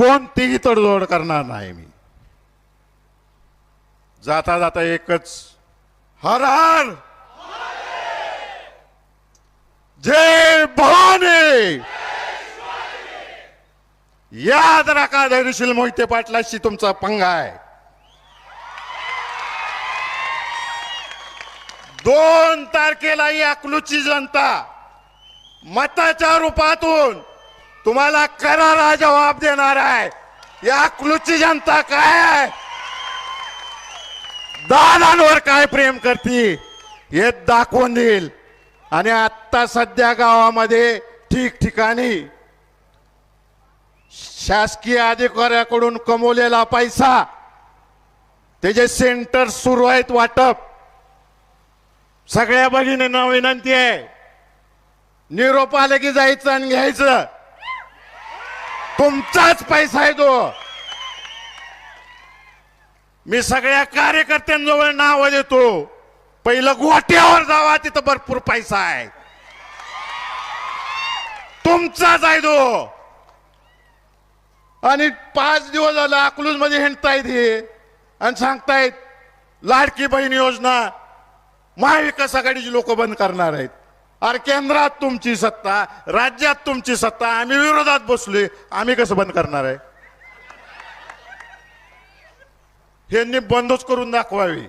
कोणतीही तडजोड करणार नाही मी. जाता जाता एकच हर हर जय भवानी! याद राखा धैर्यशील मोहिते पाटलाशी तुमचा पंगा आहे. दोन तारखेला ही अकलूची जनता मताच्या रूपातून तुम्हाला करारा जबाब देणार आहे. या अकलूची जनता काय आहे? दादांवर काय प्रेम करते? हे दाखवून देईल. आणि आता सध्या गावामध्ये ठिकठिकाणी शासकीय अधिकाऱ्याकडून कमवलेला पैसा त्याचे सेंटर सुरू आहेत वाटप सगळ्या भगिनींना विनंती आहे. निरोप आले की जायचं आणि घ्यायचं. तुमचाच पैसा आहे तो. मी सगळ्या कार्यकर्त्यांजवळ नाव देतो. पहिलं गोट्यावर जावा तिथं भरपूर पैसा आहे. तुमचाच आहे तो. आणि पाच दिवस झालं अकलूजमध्ये हिंडतायत हे. आणि सांगतायत लाडकी बहीण योजना महाविकास आघाडीची लोक बंद करणार आहेत. अरे केंद्रात तुमची सत्ता राज्यात तुमची सत्ता आम्ही विरोधात बसलोय आम्ही कसं बंद करणार आहे? यांनी बंदच करून दाखवावी.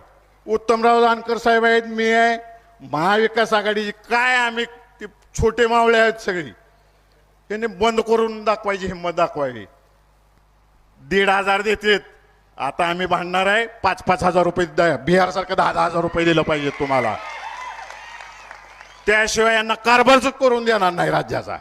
उत्तमराव जानकर साहेब आहेत मी आहे. महाविकास आघाडीची काय आम्ही ते छोटे मावळे आहेत सगळी. त्यांनी बंद करून दाखवायची हिंमत दाखवावी. दीड हजार देतेत. आता आम्ही भांडणार आहे पाच पाच हजार रुपये द्या. बिहार सारखं दहा दहा हजार रुपये दिलं पाहिजे तुम्हाला. त्याशिवाय यांना कारभारच करून देणार नाही राज्याचा.